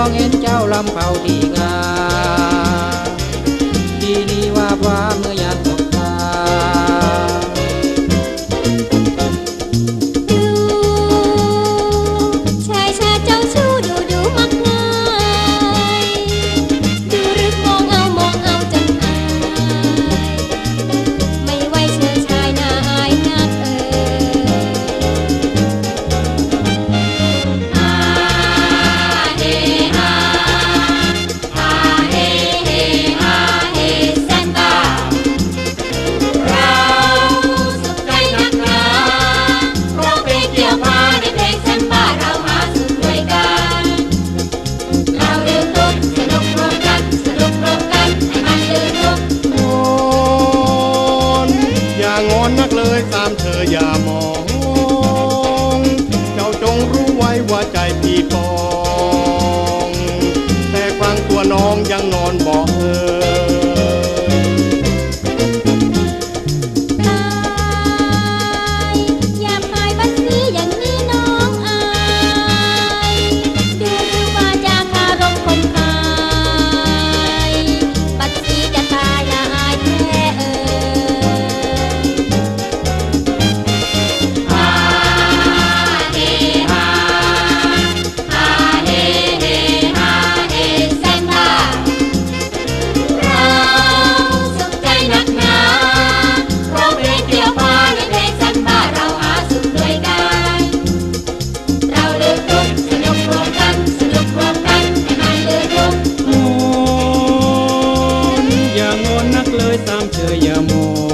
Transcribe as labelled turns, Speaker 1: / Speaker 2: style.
Speaker 1: องเห็นเจ้าลำเผาทีงา ยตา
Speaker 2: มเธ
Speaker 3: ออย่ามอง เจ้าจงรู้ไว้ว่าใจพี่ปอง แต่ครั้งตัวน้องยังนอนบอกเธ
Speaker 1: อ tam chưa you mùa